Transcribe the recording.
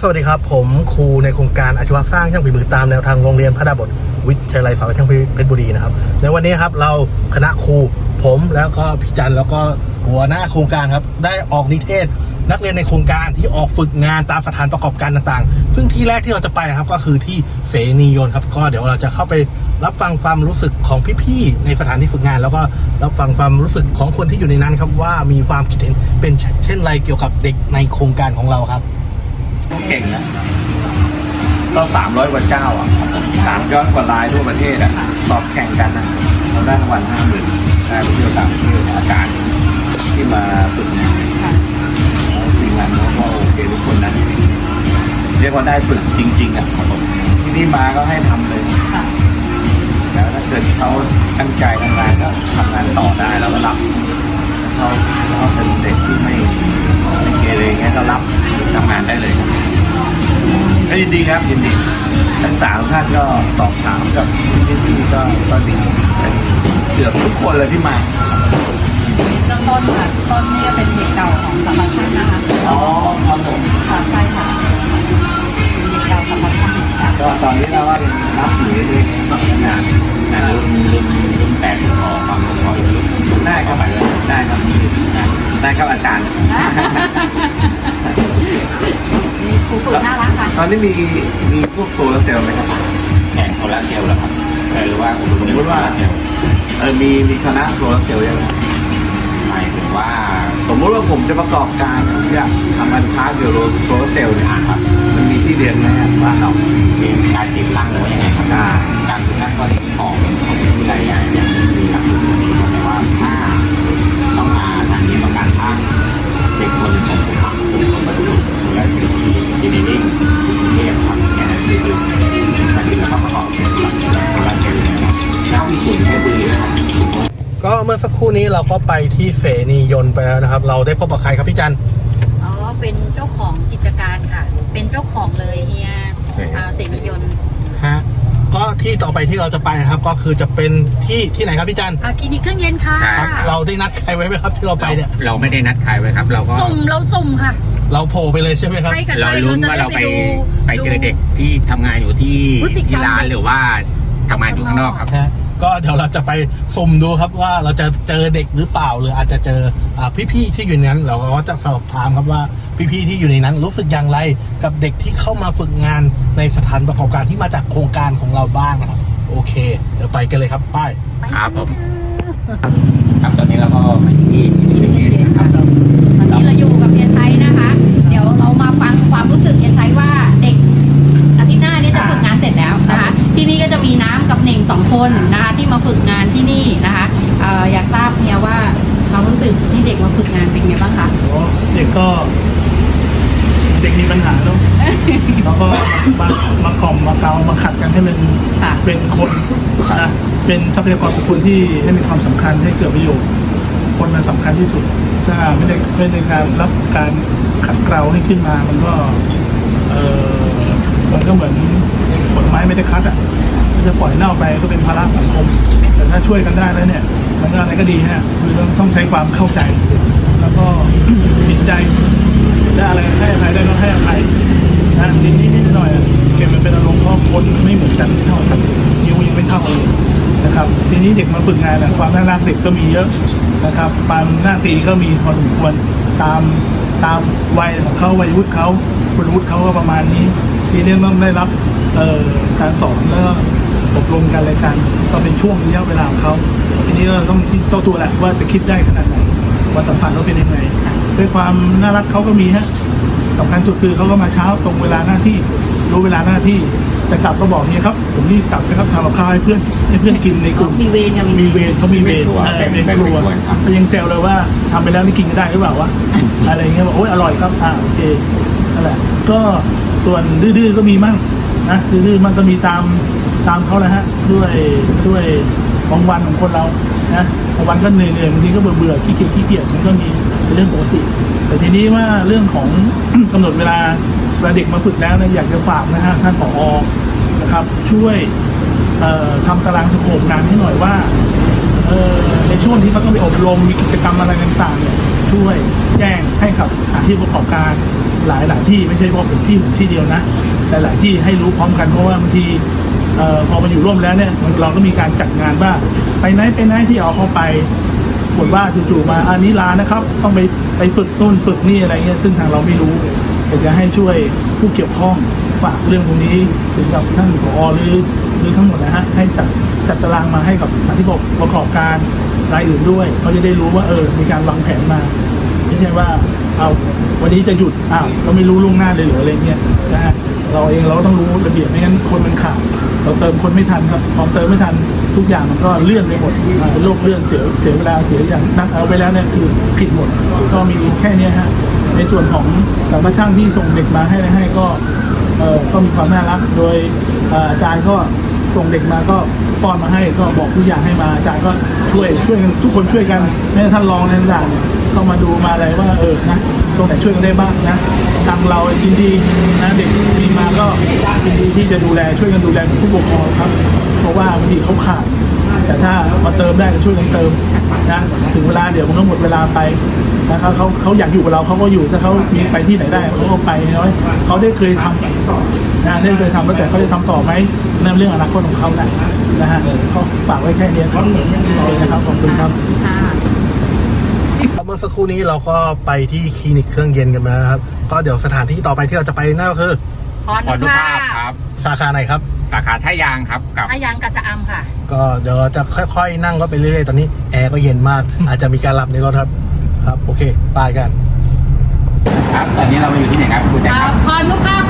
สวัสดีครับ ผมครูในโครงการอาชีวะสร้างช่างฝีมือตามแนวทางโรงเรียนพระดาบทวิทยาลัยสาวช่างเพชรบุรีนะครับ ในวันนี้ครับเราคณะครูผมแล้วก็พี่จันแล้วก็หัวหน้าโครงการครับ ได้ออกนิเทศ นักเรียนในโครงการที่ออกฝึกงานตามสถานประกอบการต่างๆ ซึ่งที่แรกที่เราจะไปนะครับก็คือที่เสนียนครับ ก็เดี๋ยวเราจะเข้าไปรับฟังความรู้สึกของพี่ๆในสถานที่ฝึกงาน แล้วก็รับฟังความรู้สึกของคนที่อยู่ในนั้นครับว่ามีความคิดเห็นเป็นเช่นไรเกี่ยวกับเด็กในโครงการของเราครับ เก่งนะก็สามร้อยกว่าเจ้าอะสามยอดกว่าลายทั่วประเทศอะสอบแข่งกันนะเราได้รางวัลห้าหมื่นได้ไปเที่ยวต่างประเทศอาจารย์ที่มาฝึกงานแล้วทีมงานเขาก็โอเคทุกคนนะเรียกว่าได้ฝึกจริง ๆอะครับผมที่นี่มาก็ให้ทำเลยแล้วถ้าเกิดเขาตั้งใจทำงานก็ทำงานต่อได้แล้วก็รับเขาเขาเป็นเด็กที่ไม่ไม่เกเรเงี้ยก็รับ ทำงานได้เลยครับก็ยินดีครับยินดีทั้งสามท่านก็สอบถามกับพี่ๆก็ก็ดีเป็นเกือบทุกคนเลยที่มาเริ่มต้นค่ะต้นเนี่ยเป็นเด็กเก่าของสำนักช่างนะคะอ๋อครับผมค่ะใช่ค่ะเป็นเด็กเก่าสำนักช่างค่ะก็ตอนนี้เราว่ารับอยู่เรื่อยๆรับงานงานรุ่นรุ่นรุ่นแปดขอความรู้พออยู่ได้ครับได้ครับได้ ครับอาจารย์มีครูฝึกน่ารักค่ะ ตอนนี้มีมีพวกโซลาร์เซลล์ไหมครับแข่งโซลาร์เซลล์เหรอครับหรือว่าสมมติว่าเออมีมีคณะโซลาร์เซลล์ยังหมายถึงว่าสมมติว่าผมจะประกอบการอยากทำการค้าเกี่ยวกับโซลาร์เซลล์เนี่ยครับ มันมีที่เรียนไหมครับบ้านเรามีการติดตั้งหรือว่ายังไงครับได้การติดตั้งก็ที่ของของวิทยาลัยเนี่ยมีหลั เมื่อสักครู่นี้เราก็ไปที่เสนียนต์ไปแล้วนะครับ เราได้พบกับใครครับพี่จันอ๋อเป็นเจ้าของกิจการค่ะ เป็นเจ้าของเลยเฮียโอเคอ่าเสรียนต์ฮะก็ที่ต่อไปที่เราจะไปนะครับ ก็คือจะเป็นที่ที่ไหนครับพี่จันอ่าคลินิกเครื่องเย็นค่ะใช่ครับเราได้นัดใครไว้ไหมครับที่เราไปเนี่ยเราไม่ได้นัดใครไว้ครับ เราก็สุ่มเราสุ่มค่ะ เราโผล่ไปเลยใช่ไหมครับใช่ค่ะเราใช่ลุ้นจะว่าด้เราไปดูไปเจอเด็กที่ทำงานอยู่ที่พฤติกรรมที่ร้านหรือว่าทำงานอยู่ข้างนอกครับฮะ ก็เดี๋ยวเราจะไปสุ่มดูครับว่าเราจะเจอเด็กหรือเปล่า หรืออาจจะเจออพี่ๆที่อยู่ในนั้น เราก็จะสอบถามครับว่าพี่ๆที่อยู่ในนั้น รู้สึกอย่างไรกับเด็กที่เข้ามาฝึกงานในสถานประกอบการที่มาจากโครงการของเราบ้างนะครับ โอเค เดี๋ยวไปกันเลยครับไป้ายครับผมครับตอนนี้เราก็มาที่ที่ที่นี่นะครับวันนี้เราอยู่กับเอไซ คนนะคะที่มาฝึกงานที่นี่นะคะเอ่ออยากทราบเนี่ยว่าความรู้สึกที่เด็กมาฝึกงานเป็นไงบ้างคะเด็กก็เด็กมีปัญหาเนาะแล้วก็มามาคอมมาเกามาขัดกันให้มันค่ะเป็นคนนะเป็นทรัพยากรบุคคลที่ให้มีความสำคัญให้เกิดประโยชน์ คนมันสำคัญที่สุด ถ้าไม่ได้ไม่ได้การรับการขัดเกลาให้ขึ้นมามันก็เออมันก็เหมือนผลไม้ไม่ได้คัดอะมัน จะปล่อยเน่าไปก็เป็นภาระสังคม แต่ถ้าช่วยกันได้แล้วเนี่ยมันก็อะไรก็ดีฮะคือต้องต้องใช้ความเข้าใจ แล้วก็จิตใจได้อะไรให้อภัยได้ก็ให้อภัยนะนิดนิดนิดหน่อยเก็บมันเป็นอารมณ์เพราะคนมันไม่เหมือนกันไม่เท่ากันนิ้วยังไม่เท่าเลยนะครับทีนี้เด็กมาฝึกงานอะความน่ารักเด็กก็มีเยอะนะครับความหน้าตีก็มีพอสมควรตามตามวัยของเขาวัยวุฒิเขาคุณวุฒิเขาก็ประมาณนี้ ทีนี้ต้องได้รับการสอนแล้ว อบรมกันอะไรกันก็เป็นช่วงระยะเวลาของเขาทีนี้ก็ต้องคิดเจ้าตัวแหละว่าจะคิดได้ขนาดไหนว่าสัมผัสว่าเป็นยังไงด้วยความน่ารักเขาก็มีฮะสำคัญสุดคือเขาก็มาเช้าตรงเวลาหน้าที่รู้เวลาหน้าที่แต่กลับก็บอกเนี่ยครับผมรีบกลับนะครับทำกับข้าวให้เพื่อนให้เพื่อนกินในกลุ่มมีเวรกับมีเวรเขามีเวรเป็นครัวเออเป็นครัวเป็นครัวครับเขายังแซวเลยว่าทำไปแล้วนี่กินกันได้หรือเปล่าวะอะไรเงี้ยบอกโอ้ยอร่อยครับอ่าโอเคนั่นแหละก็ส่วนดื้อๆก็มีมั่งนะดื้อๆมันก็มีตาม ตามเขาแหละฮะด้วยด้วยของวันของคนเรานะบางวันก็เหนื่อยๆบางทีก็เบื่อๆขี้เกียจขี้เกียจมันก็มีเป็นเรื่องปกติ แต่ทีนี้ว่าเรื่องของกำหนดเวลาเวลาเด็กมาฝึกแล้วเนี่ยอยากจะฝากนะฮะท่านผอนะครับช่วยเอ่อทำตารางสโคปงานให้หน่อยว่าเอ่อในช่วงที่เขาต้องไปอบรมมีกิจกรรมอะไรต่างๆเนี่ยช่วยแจ้งให้กับสถานที่ประกอบการหลายหลายที่ไม่ใช่ว่าผมที่ผมที่เดียวนะแต่หลายที่ให้รู้พร้อมกันเพราะว่าบางที ออพอมาอยู่ร่วมแล้วเนี่ยเราก็มีการจัดงานว่าไปไหนไปไหนที่เอาเข้าไปบทว่าจู่ๆมาอันนี้ลานะครับ ต้องไปไปฝึกนู่นฝึกนี่อะไรเงี้ยซึ่งทางเราไม่รู้อยากจะให้ช่วยผู้เกี่ยวข้องฝากเรื่องตรงนี้ถึงกับท่านผอหรือหรือทั้งหมดนะฮะให้จัดจัดตารางมาให้กับสถานที่ประกอบการรายอื่นด้วยเขาจะได้รู้ว่าเออมีการวางแผนมาไม่ใช่ว่าเอาวันนี้จะหยุดอ้าวเราไม่รู้ล่วงหน้าเลยหรืออะไรเงี้ยนะฮะเราเองเราต้องรู้ระเบียบไม่งั้นคนมันขาด เราเติมคนไม่ทันครับพอเติมไม่ทันทุกอย่างมันก็เลื่อนไปหมดโรคเลื่อนเสียเสียเวลาเสียอย่างนักเอาไปแล้วเนี่ยคือผิดหมดก็มีแค่นี้ฮะในส่วนของสำนักช่างที่ส่งเด็กมาให้ให้ก็เออก็มีความน่ารักโดยอาจารย์ก็ส่งเด็กมาก็ป้อนมาให้ก็บอกทุกอย่างให้มาอาจารย์ก็ช่วยช่วยกันทุกคนช่วยกันแม้แต่ท่านรองในต่างๆ เนี่ยก็มาดูมาอะไรว่าเออนะตรงไหนช่วยกันได้บ้างนะทางเรายินดีนะเด็กมีมาก็ยินดีที่จะดูแลช่วยกันดูแลผู้ปกครองครับ เพราะว่าบางทีเขาขาดแต่ถ้ามาเติมได้ก็ช่วยกันเติมนะถึงเวลาเดี๋ยวมันก็หมดเวลาไปนะครับเขาเขาอยากอยู่กับเราเขาก็อยู่ถ้าเขามีไปที่ไหนได้เขาก็ไปน้อยเขาได้เคยทำนะได้เคยทำแล้วแต่เขาจะทำต่อไหมนั่นเรื่องอนาคตของเขาแหละนะฮะก็ฝากไว้แค่นี้ครับเลยนะครับขอบคุณครับ เมื่อสักครู่นี้เราก็ไปที่คลินิกเครื่องเย็นกันมานะครับ ก็เดี๋ยวสถานที่ต่อไปที่เราจะไปนั่นก็คือพรพรนุนุภาภาพพครับ สาขาไหนครับ สาขาท่ายางครับกับอายังกับชะอำค่ะ ก็เดี๋ยวเราจะค่อยๆ นั่งรถไปเรื่อยๆ ตอนนี้แอร์ก็เย็นมาก อาจจะมีการหลับในรถครับ ครับ โอเคไปกัน ครับ ตอนนี้เรามาอยู่ที่ไหนครับคุณแจ็คอ่าครับพรนุภาพ